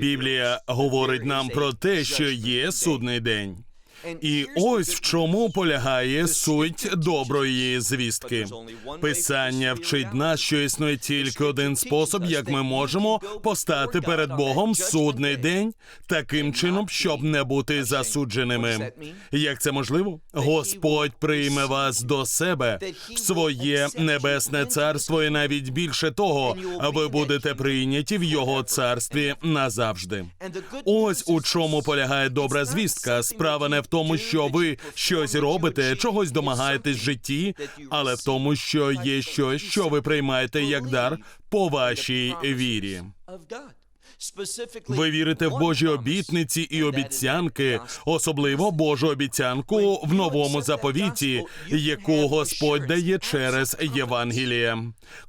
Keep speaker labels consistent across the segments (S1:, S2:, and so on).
S1: Біблія говорить нам про те, що є судний день. І ось в чому полягає суть доброї звістки. Писання вчить нас, що існує тільки один спосіб, як ми можемо постати перед Богом судний день таким чином, щоб не бути засудженими. Як це можливо? Господь прийме вас до себе в своє небесне царство, і навіть більше того, ви будете прийняті в його царстві назавжди. Ось у чому полягає добра звістка. Справа не в тому, що ви щось робите, чогось домагаєтесь в житті, але в тому, що є щось, що ви приймаєте як дар по вашій вірі. Ви вірите в Божі обітниці і обіцянки, особливо Божу обіцянку в новому заповіті, яку Господь дає через Євангеліє.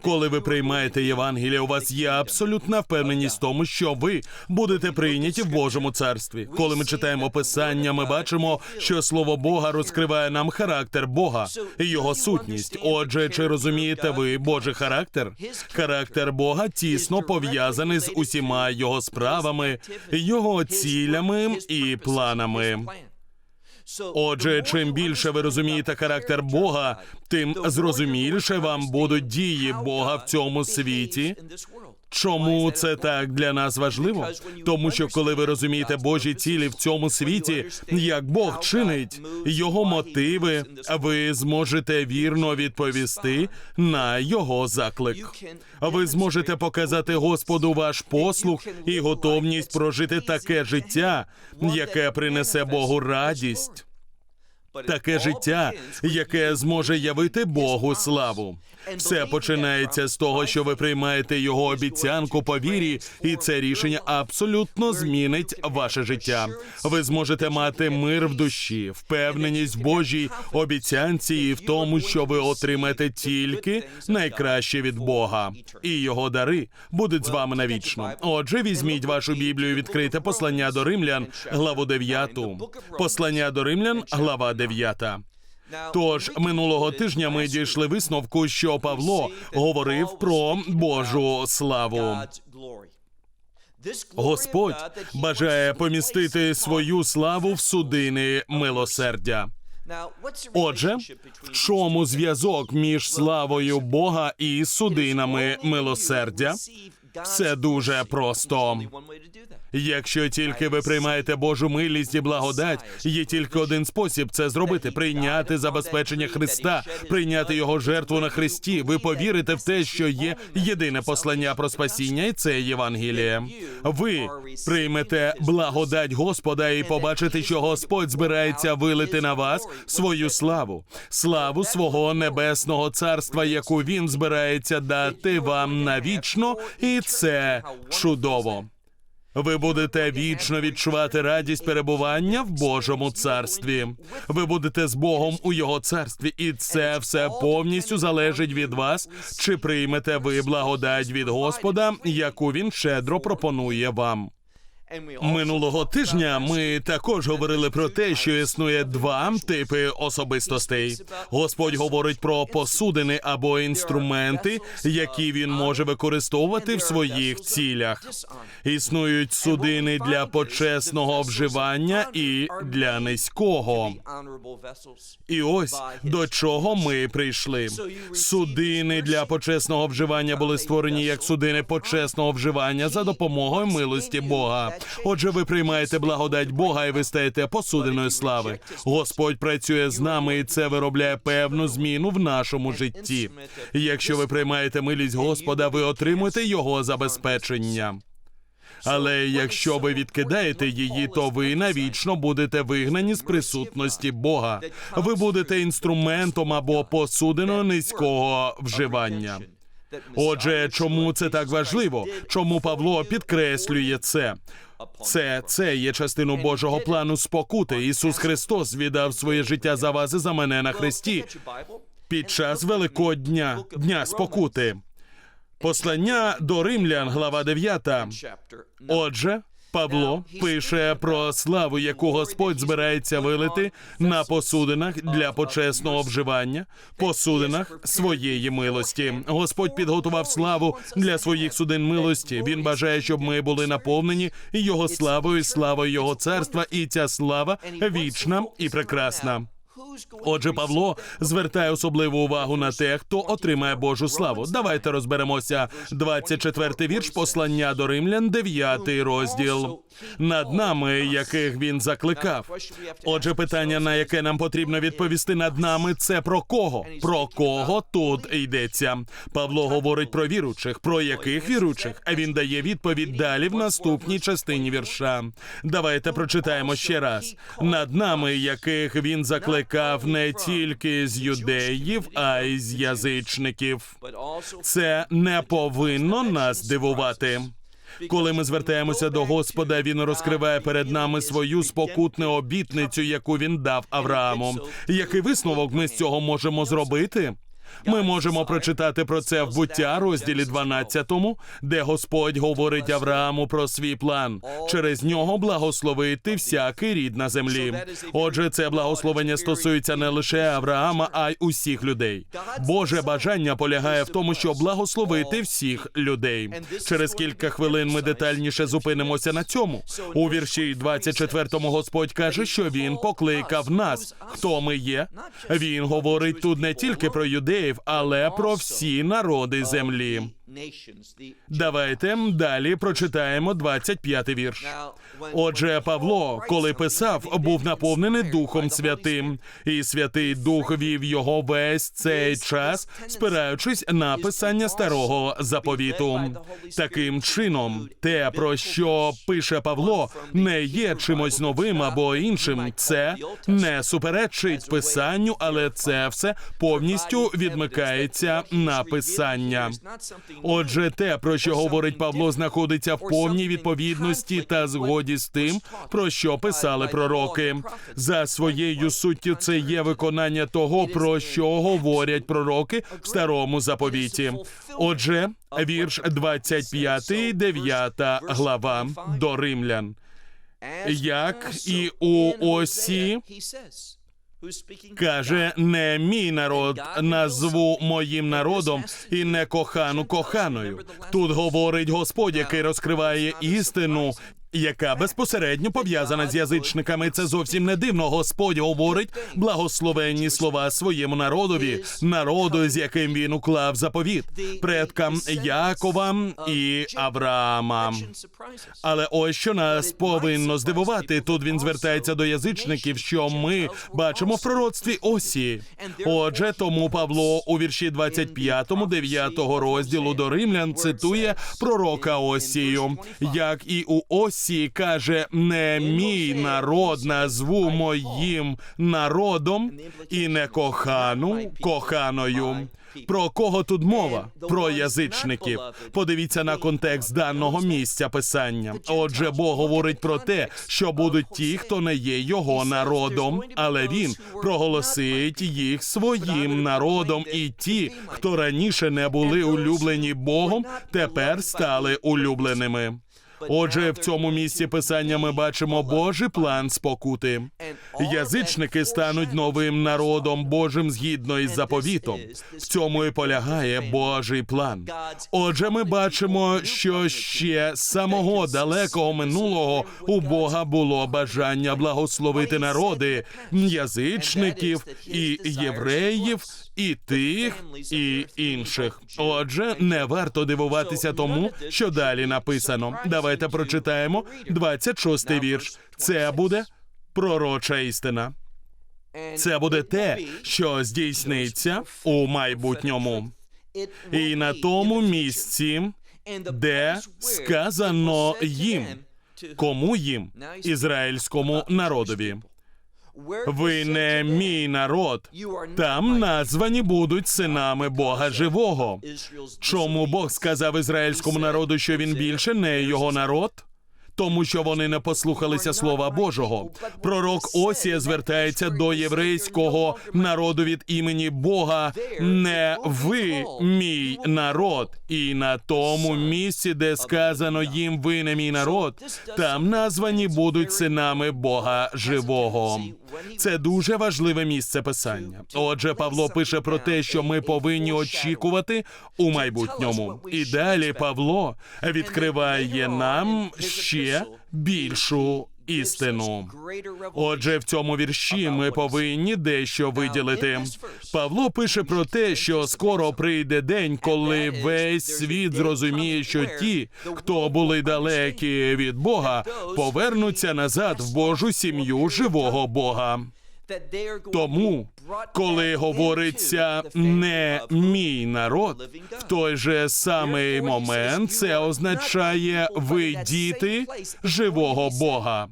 S1: Коли ви приймаєте Євангеліє, у вас є абсолютна впевненість в тому, що ви будете прийняті в Божому царстві. Коли ми читаємо Писання, ми бачимо, що слово Бога розкриває нам характер Бога і його сутність. Отже, чи розумієте ви Божий характер? Характер Бога тісно пов'язаний з усіма його справами, його цілями і планами. Отже, чим більше ви розумієте характер Бога, тим зрозуміліше вам будуть дії Бога в цьому світі. Чому це так для нас важливо? Тому що коли ви розумієте Божі цілі в цьому світі, як Бог чинить його мотиви, ви зможете вірно відповісти на його заклик. Ви зможете показати Господу ваш послух і готовність прожити таке життя, яке принесе Богу радість. Таке життя, яке зможе явити Богу славу. Все починається з того, що ви приймаєте його обіцянку по вірі, і це рішення абсолютно змінить ваше життя. Ви зможете мати мир в душі, впевненість в Божій обіцянці і в тому, що ви отримаєте тільки найкраще від Бога, і його дари будуть з вами навічно. Отже, візьміть вашу Біблію, відкрите послання до римлян, главу 9. Послання до римлян, глава 9. Тож минулого тижня ми дійшли висновку, що Павло говорив про Божу славу. Господь бажає помістити свою славу в судини милосердя. Отже, в чому зв'язок між славою Бога і судинами милосердя? Все дуже просто. Якщо тільки ви приймаєте Божу милість і благодать, є тільки один спосіб це зробити: прийняти забезпечення Христа, прийняти його жертву на Христі. Ви повірите в те, що є єдине послання про спасіння, і це Євангеліє. Ви приймете благодать Господа і побачите, що Господь збирається вилити на вас свою славу, славу свого небесного царства, яку він збирається дати вам навічно, і це чудово. Ви будете вічно відчувати радість перебування в Божому царстві. Ви будете з Богом у його царстві, і це все повністю залежить від вас, чи приймете ви благодать від Господа, яку він щедро пропонує вам. Минулого тижня ми також говорили про те, що існує два типи особистостей. Господь говорить про посудини або інструменти, які він може використовувати в своїх цілях. Існують судини для почесного вживання і для низького. І ось до чого ми прийшли. Судини для почесного вживання були створені як судини почесного вживання за допомогою милості Бога. Отже, ви приймаєте благодать Бога і ви стаєте посудиною слави. Господь працює з нами, і це виробляє певну зміну в нашому житті. Якщо ви приймаєте милість Господа, ви отримуєте його забезпечення. Але якщо ви відкидаєте її, то ви навічно будете вигнані з присутності Бога. Ви будете інструментом або посудиною низького вживання. Отже, чому це так важливо? Чому Павло підкреслює це? Це, це є частину Божого плану спокути. Ісус Христос віддав своє життя за вас і за мене на хресті під час Великодня, Дня спокути. Послання до римлян, глава 9. Отже, Павло пише про славу, яку Господь збирається вилити на посудинах для почесного вживання, посудинах своєї милості. Господь підготував славу для своїх судин милості. Він бажає, щоб ми були наповнені його славою, славою його царства, і ця слава вічна і прекрасна. Отже, Павло звертає особливу увагу на те, хто отримає Божу славу. Давайте розберемося. 24-й вірш послання до римлян, 9-й розділ. Над нами, яких він закликав. Отже, питання, на яке нам потрібно відповісти над нами, це про кого? Про кого тут йдеться? Павло говорить про віручих. Про яких віручих? А він дає відповідь далі в наступній частині вірша. Давайте прочитаємо ще раз. Над нами, яких він закликав не тільки з юдеїв, а й з язичників. Це не повинно нас дивувати. Коли ми звертаємося до Господа, він розкриває перед нами свою спокутну обітницю, яку він дав Аврааму. Який висновок ми з цього можемо зробити? Ми можемо прочитати про це в буття, розділі 12, де Господь говорить Аврааму про свій план через нього благословити всякий рід на землі. Отже, це благословення стосується не лише Авраама, а й усіх людей. Боже бажання полягає в тому, щоб благословити всіх людей. Через кілька хвилин ми детальніше зупинимося на цьому. У вірші 24 Господь каже, що він покликав нас. Хто ми є? Він говорить тут не тільки про юдеїв, але про всі народи землі. Давайте далі прочитаємо 25-й вірш. Отже, Павло, коли писав, був наповнений Духом Святим, і Святий Дух вів його весь цей час, спираючись на писання старого заповіту. Таким чином, те, про що пише Павло, не є чимось новим або іншим. Це не суперечить писанню, але це все повністю відмикається на писання. Отже, те, про що говорить Павло, знаходиться в повній відповідності та згоді з тим, про що писали пророки. За своєю суттю це є виконання того, про що говорять пророки в старому заповіті. Отже, вірш 25, 9 глава до римлян. Як і у осі Каже, не мій народ назву моїм народом і не кохану коханою. Тут говорить Господь, який розкриває істину. Яка безпосередньо пов'язана з язичниками, це зовсім не дивно. Господь говорить благословенні слова своєму народові, народу, з яким він уклав заповіт, предкам Якова і Авраама. Але ось що нас повинно здивувати. Тут він звертається до язичників, що ми бачимо в пророцтві осі. Отже, тому Павло у вірші 25, 9 розділу до римлян цитує пророка Осію, як і у Осі каже: не мій народ назву моїм народом і не кохану коханою. Про кого тут мова? Про язичників. Подивіться на контекст даного місця писання. Отже, Бог говорить про те, що будуть ті, хто не є його народом, але він проголосить їх своїм народом, і ті, хто раніше не були улюблені Богом, тепер стали улюбленими. Отже, в цьому місці писання ми бачимо Божий план спокути. Язичники стануть новим народом Божим згідно із заповітом. В цьому і полягає Божий план. Отже, ми бачимо, що ще з самого далекого минулого у Бога було бажання благословити народи язичників і євреїв. І тих, і інших. Отже, не варто дивуватися тому, що далі написано. Давайте прочитаємо 26-й вірш. Це буде пророча істина. Це буде те, що здійсниться у майбутньому. І на тому місці де сказано їм, кому їм, ізраїльському народові. Ви не мій народ. Там названі будуть синами Бога живого. Чому Бог сказав ізраїльському народу, що він більше не його народ? Тому що вони не послухалися слова Божого. Пророк Осія звертається до єврейського народу від імені Бога. Не ви, мій народ, і на тому місці, де сказано їм ви не мій народ, там названі будуть синами Бога живого. Це дуже важливе місце писання. Отже, Павло пише про те, що ми повинні очікувати у майбутньому. І далі Павло відкриває нам ще більшу істину. Отже, в цьому вірші ми повинні дещо виділити. Павло пише про те, що скоро прийде день, коли весь світ зрозуміє, що ті, хто були далекі від Бога, повернуться назад в Божу сім'ю живого Бога. Тому, коли говориться не мій народ, в той же самий момент це означає ви діти живого Бога.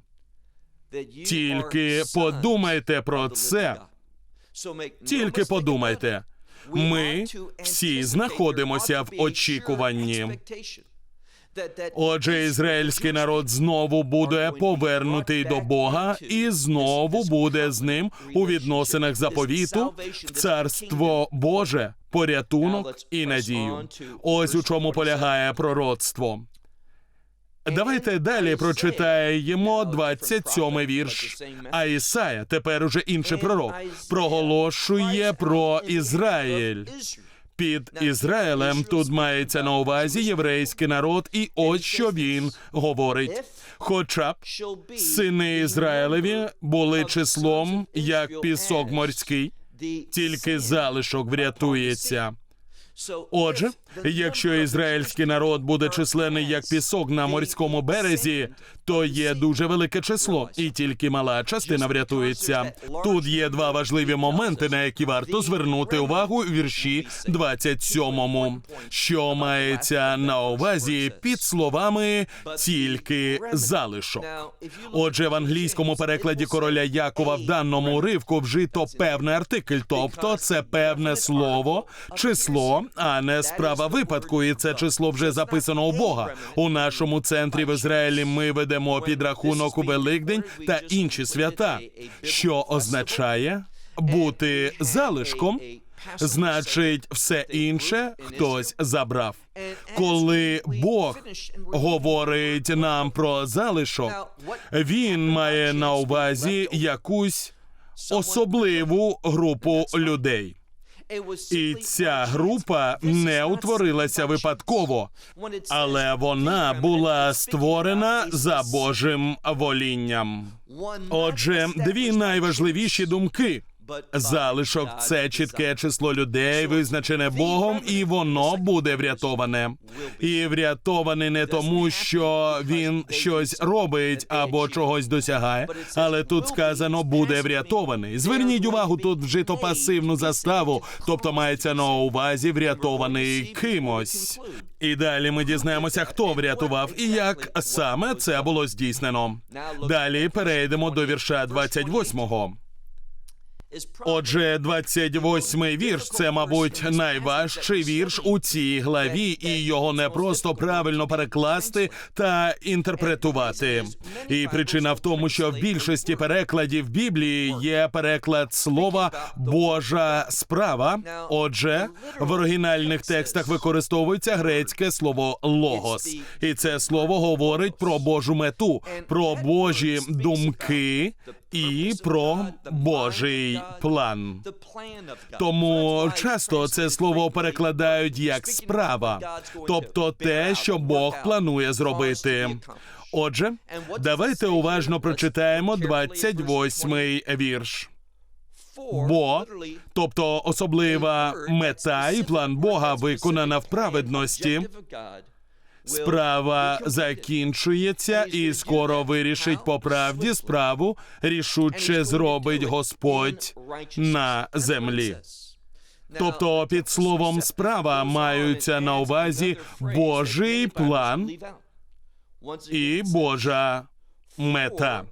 S1: Тільки подумайте про це. Тільки подумайте. Ми всі знаходимося в очікуванні. Отже, ізраїльський народ знову буде повернутий до Бога і знову буде з ним у відносинах заповіту в царство Боже, порятунок і надію. Ось у чому полягає пророцтво. Давайте далі прочитаємо 27-й вірш. А Ісая, тепер уже інший пророк, проголошує про Ізраїль. Під Ізраїлем тут мається на увазі єврейський народ, і ось що він говорить. Хоча б сини Ізраїлеві були числом як пісок морський, тільки залишок врятується. Отже, якщо ізраїльський народ буде численний як пісок на морському березі, то є дуже велике число, і тільки мала частина врятується. Тут є два важливі моменти, на які варто звернути увагу у вірші 27, що мається на увазі під словами тільки залишок. Отже, в англійському перекладі короля Якова в даному уривку вжито певний артикль, тобто це певне слово, число, а не справа випадку. І це число вже записано у Бога. У нашому центрі в Ізраїлі ми ведемо підрахунок у Великдень та інші свята, що означає бути залишком. Значить, все інше хтось забрав. Коли Бог говорить нам про залишок, він має на увазі якусь особливу групу людей. І ця група не утворилася випадково, але вона була створена за Божим волінням. Отже, дві найважливіші думки. Залишок це чітке число людей, визначене Богом, і воно буде врятоване. І врятоване не тому, що він щось робить або чогось досягає, але тут сказано буде врятований. Зверніть увагу, тут вжито пасивну заставу, тобто мається на увазі врятований кимось. І далі ми дізнаємося, хто врятував і як саме це було здійснено. Далі перейдемо до вірша 28-го. Отже, 28-й вірш це, мабуть, найважчий вірш у цій главі, і його не просто правильно перекласти та інтерпретувати. І причина в тому, що в більшості перекладів Біблії є переклад слова Божа справа. Отже, в оригінальних текстах використовується грецьке слово логос, і це слово говорить про Божу мету, про Божі думки і про Божий план. Тому часто це слово перекладають як справа, тобто те, що Бог планує зробити. Отже, давайте уважно прочитаємо 28-й вірш. Бо, тобто особлива мета і план Бога виконана в праведності. Справа закінчується, і скоро вирішить по правді справу, рішуче зробить Господь на землі. Тобто, під словом справа маються на увазі Божий план і Божа мета.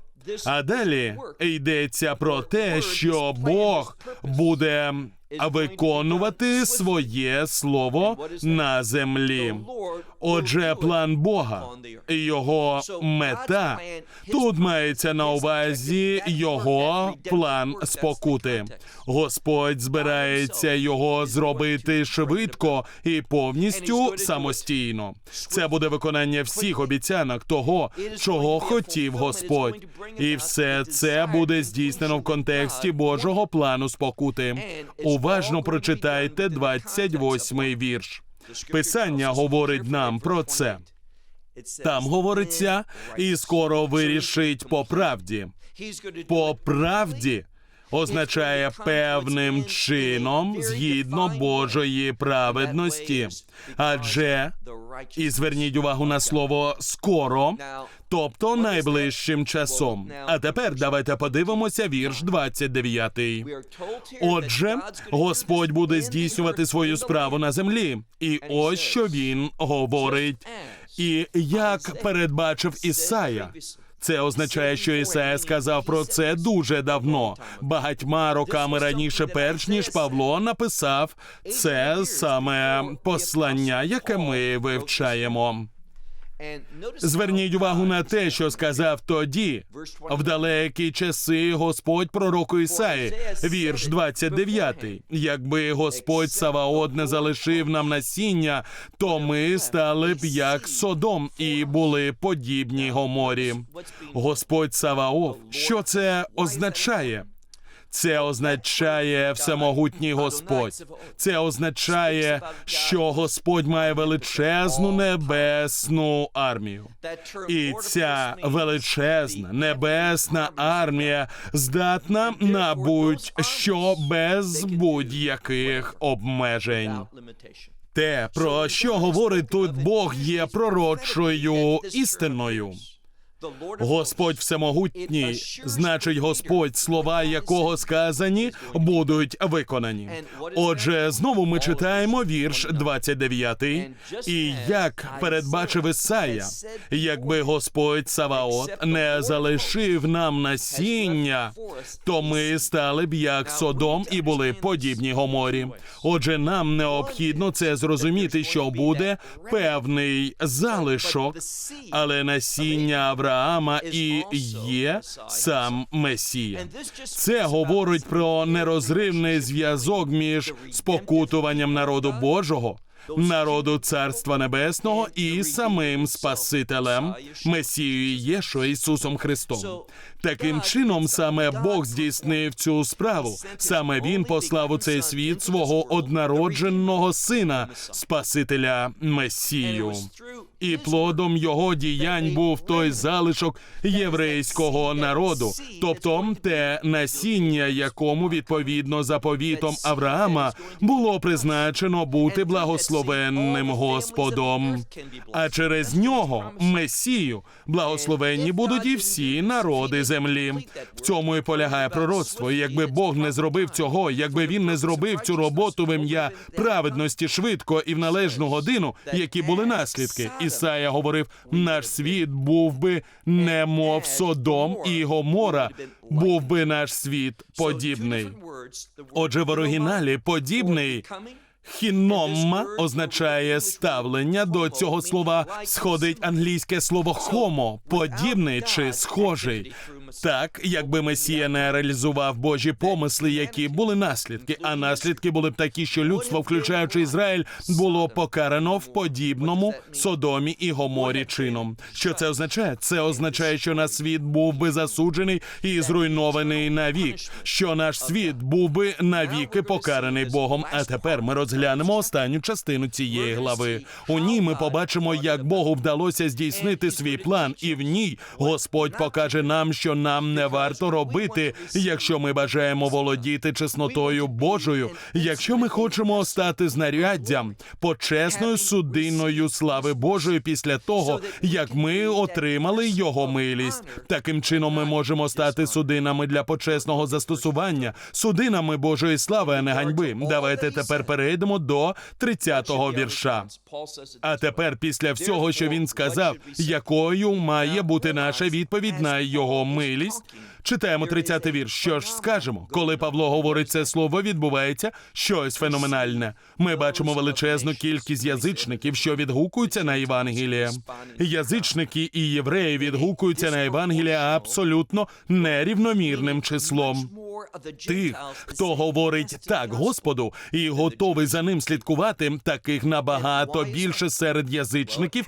S1: А далі йдеться про те, що Бог буде виконувати своє слово на землі. Отже, план Бога, його мета тут мається на увазі його план спокути. Господь збирається його зробити швидко і повністю самостійно. Це буде виконання всіх обіцянок того, чого хотів Господь, і все це буде здійснено в контексті Божого плану спокути. Уважно прочитайте 28-й вірш. Писання говорить нам про це. Там говориться, і скоро вирішить по правді. По правді означає певним чином згідно Божої праведності. Адже і зверніть увагу на слово скоро, тобто найближчим часом. А тепер давайте подивимося вірш 29. Отже, Господь буде здійснювати свою справу на землі, і ось що він говорить. І як передбачив Ісая, це означає, що Ісая сказав про це дуже давно, багатьма роками раніше, перш ніж Павло написав це саме послання, яке ми вивчаємо. Зверніть увагу на те, що сказав тоді, в далекі часи Господь пророку Ісаї, вірш 29. Якби Господь Саваот не залишив нам насіння, то ми стали б як Содом і були подібні Гоморі. Господь Саваоф, що це означає? Це означає всемогутній Господь. Це означає, що Господь має величезну небесну армію. І ця величезна небесна армія здатна на будь-що без будь-яких обмежень. Те, про що говорить тут Бог, є пророчою істиною. Господь всемогутній, значить Господь, слова якого сказані, будуть виконані. Отже, знову ми читаємо вірш 29. І як передбачив Ісая, якби Господь Саваот не залишив нам насіння, то ми стали б як Содом і були подібні Гоморі. Отже, нам необхідно це зрозуміти, що буде певний залишок, але насіння Авраама і є сам Месія. Це говорить про нерозривний зв'язок між спокутуванням народу Божого. Народу Царства Небесного і самим Спасителем Месією Єшо Ісусом Христом. Таким чином, саме Бог здійснив цю справу. Саме Він послав у цей світ свого однародженого сина, Спасителя Месію. І плодом його діянь був той залишок єврейського народу, тобто те насіння, якому відповідно заповітом Авраама було призначено бути благословенним Господом. А через нього Месію благословенні будуть і всі народи землі. В цьому і полягає пророцтво. І якби Бог не зробив цього, якби він не зробив цю роботу в ім'я праведності швидко і в належну годину, які були наслідки. Ісая говорив: наш світ був би немов Содом і Гомора, був би наш світ подібний. Отже, в оригіналі подібний. Хіномма означає ставлення до цього слова. Сходить англійське слово хомо, подібний чи схожий. Так, якби Месія не реалізував Божі помисли, які були наслідки, а наслідки були б такі, що людство, включаючи Ізраїль, було покарано в подібному Содомі і Гоморі чином. Що це означає? Це означає, що наш світ був би засуджений і зруйнований навік. Що наш світ був би навіки покараний Богом. А тепер ми розглянемо останню частину цієї глави. У ній ми побачимо, як Богу вдалося здійснити свій план, і в ній Господь покаже нам, що нам не варто робити, якщо ми бажаємо володіти чеснотою Божою, якщо ми хочемо стати знаряддям почесною судиною слави Божої після того, як ми отримали його милість. Таким чином ми можемо стати судинами для почесного застосування, судинами Божої слави, а не ганьби. Давайте тепер перейдемо до 30-го вірша. А тепер, після всього, що він сказав, якою має бути наша відповідь на його милість. Читаємо 30-й вірш. Що ж скажемо? Коли Павло говорить це слово, відбувається щось феноменальне. Ми бачимо величезну кількість язичників, що відгукуються на Євангеліє. Язичники і євреї відгукуються на Євангеліє абсолютно нерівномірним числом. Тих, хто говорить так Господу і готовий за ним слідкувати, таких набагато більше серед язичників,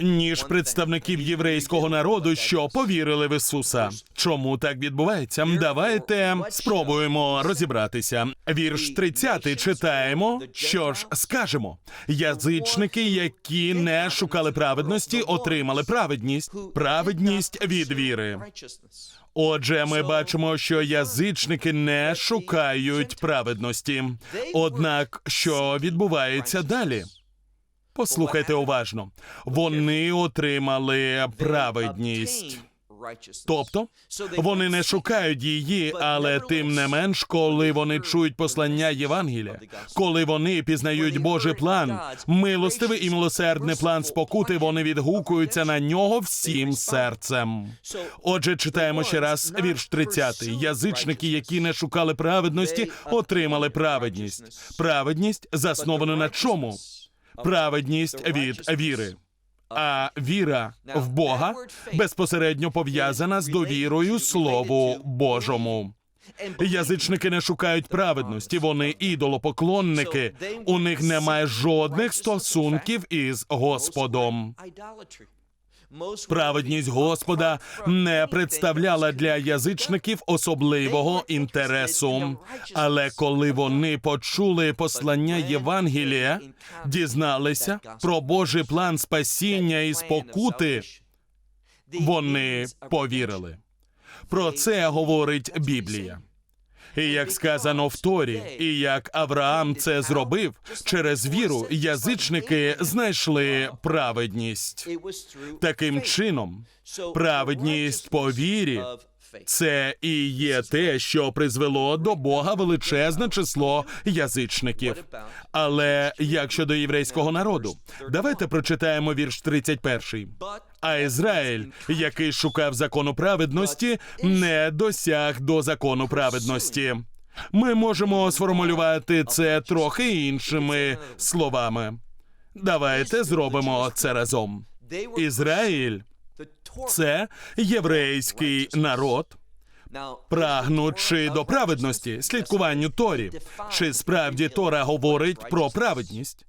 S1: ніж представників єврейського народу, що повірили в Ісуса. Чому так відбувається? Давайте спробуємо розібратися. Вірш 30 читаємо. Що ж скажемо? Язичники, які не шукали праведності, отримали праведність, праведність від віри. Отже, ми бачимо, що язичники не шукають праведності. Однак, що відбувається далі? Послухайте уважно. Вони отримали праведність. Тобто вони не шукають її, але тим не менш, коли вони чують послання Євангелія, коли вони пізнають Божий план, милостивий і милосердний план спокути, вони відгукуються на нього всім серцем. Отже, читаємо ще раз вірш 30. Язичники, які не шукали праведності, отримали праведність. Праведність заснована на чому? Праведність від віри. А віра в Бога безпосередньо пов'язана з довірою Слову Божому. Язичники не шукають праведності, вони ідолопоклонники. У них немає жодних стосунків із Господом. Праведність Господа не представляла для язичників особливого інтересу. Але коли вони почули послання Євангелія, дізналися про Божий план спасіння і спокути, вони повірили. Про це говорить Біблія. І як сказано в Торі, і як Авраам це зробив, через віру язичники знайшли праведність. Таким чином, праведність по вірі це і є те, що призвело до Бога величезне число язичників. Але як щодо єврейського народу, давайте прочитаємо вірш 31. А Ізраїль, який шукав закону праведності, не досяг до закону праведності. Ми можемо сформулювати це трохи іншими словами. Давайте зробимо це разом. Ізраїль це єврейський народ, прагнучи до праведності, слідкуванню Торі. Чи справді Тора говорить про праведність?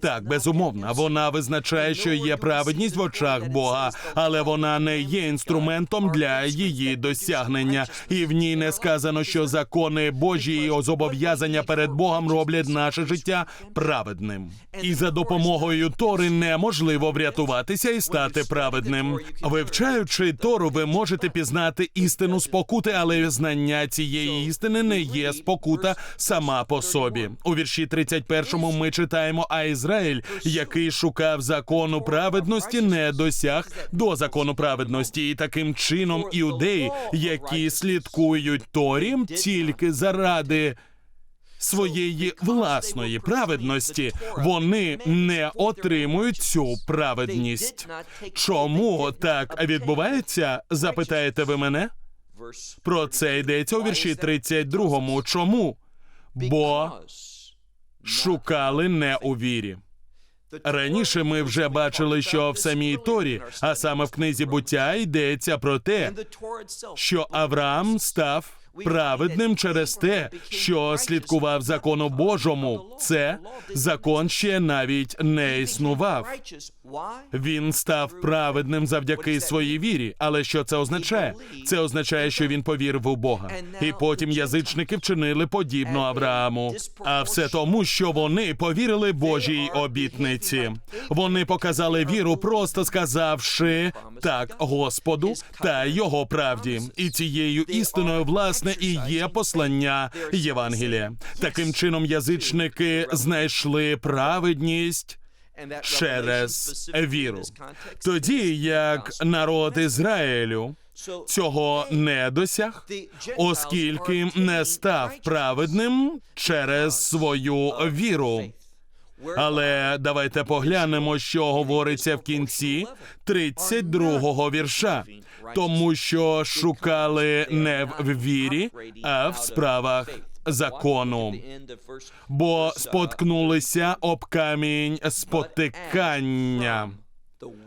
S1: Так, безумовно, вона визначає, що є праведність в очах Бога, але вона не є інструментом для її досягнення, і в ній не сказано, що закони Божі і зобов'язання перед Богом роблять наше життя праведним. І за допомогою Тори неможливо врятуватися і стати праведним. Вивчаючи Тору, ви можете пізнати істину спокути, але знання цієї істини не є спокута сама по собі. У вірші 31 ми читаємо а Ізраїль, який шукав закону праведності, не досяг до закону праведності, і таким чином іудеї, які слідкують Торі, тільки заради. Своєї власної праведності вони не отримують цю праведність. Чому так відбувається? Запитаєте ви мене? Про це йдеться у вірші 32. Чому? Бо шукали не у вірі. Раніше ми вже бачили, що в самій Торі, а саме в книзі буття, йдеться про те, що Авраам став праведним через те, що слідкував закону Божому. Це закон ще навіть не існував. Він став праведним завдяки своїй вірі. Але що це означає? Це означає, що він повірив у Бога. І потім язичники вчинили подібно Аврааму. А все тому, що вони повірили Божій обітниці. Вони показали віру, просто сказавши так Господу та його правді. І цією істиною, власне, і є послання Євангелія. Таким чином, язичники знайшли праведність через віру. Тоді як народ Ізраїлю цього не досяг, оскільки не став праведним через свою віру. Але давайте поглянемо, що говориться в кінці 32-го вірша, тому що шукали не в вірі, а в справах закону, бо споткнулися об камінь спотикання.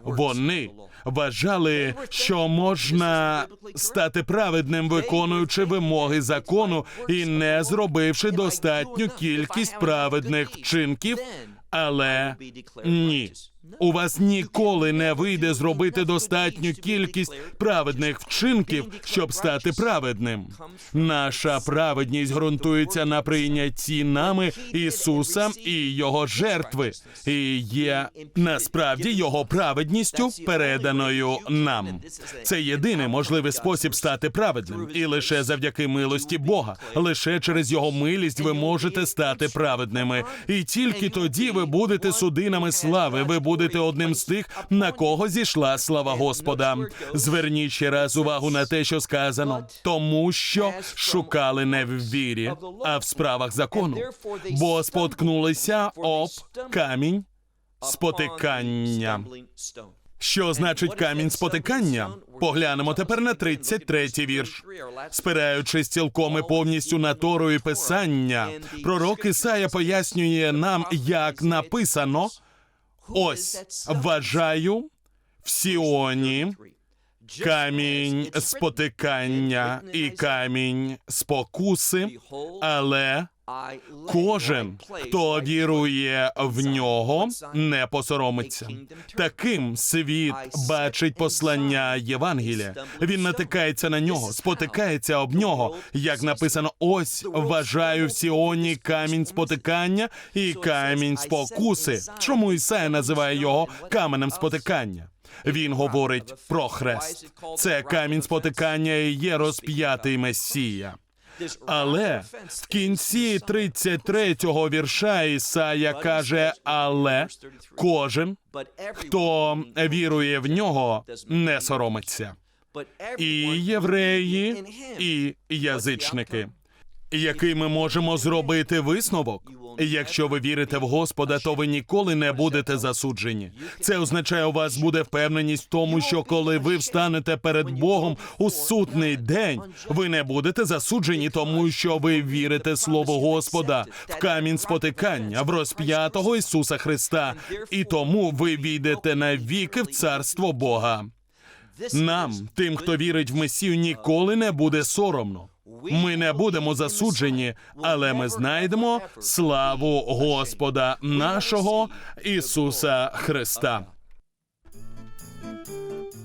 S1: Вони вважали, що можна стати праведним, виконуючи вимоги закону і не зробивши достатню кількість праведних вчинків. Але ні, у вас ніколи не вийде зробити достатню кількість праведних вчинків, щоб стати праведним. Наша праведність ґрунтується на прийнятті нами Ісуса і Його жертви, і є насправді Його праведністю переданою нам. Це єдиний можливий спосіб стати праведним, і лише завдяки милості Бога, лише через Його милість ви можете стати праведними. І тільки тоді ви будете судинами слави. Ви будете одним з тих, на кого зійшла слава Господа. Зверніть ще раз увагу на те, що сказано, тому що шукали не в вірі, а в справах закону, бо споткнулися об камінь спотикання. Що значить камінь спотикання? Поглянемо тепер на 33-й вірш. Спираючись цілком і повністю на Тору і Писання, пророк Ісая пояснює нам, як написано. Ось вважаю в Сіоні камінь спотикання і камінь спокуси, але кожен, хто вірує в нього, не посоромиться. Таким світ бачить послання Євангелія. Він натикається на нього, спотикається об нього. Як написано, ось вважаю в Сіоні камінь спотикання і камінь спокуси. Чому Ісая називає його каменем спотикання? Він говорить про хрест. Це камінь спотикання і є розп'ятий Месія. Але в кінці 33-го вірша Ісая каже: але кожен, хто вірує в нього, не соромиться. І євреї, і язичники. Який ми можемо зробити висновок? Якщо ви вірите в Господа, то ви ніколи не будете засуджені. Це означає, у вас буде впевненість в тому, що коли ви встанете перед Богом у судний день, ви не будете засуджені, тому що ви вірите слово Господа в камінь спотикання, в розп'ятого Ісуса Христа, і тому ви війдете навіки в царство Бога. Нам, тим, хто вірить в Месію, ніколи не буде соромно. Ми не будемо засуджені, але ми знайдемо славу Господа нашого Ісуса Христа.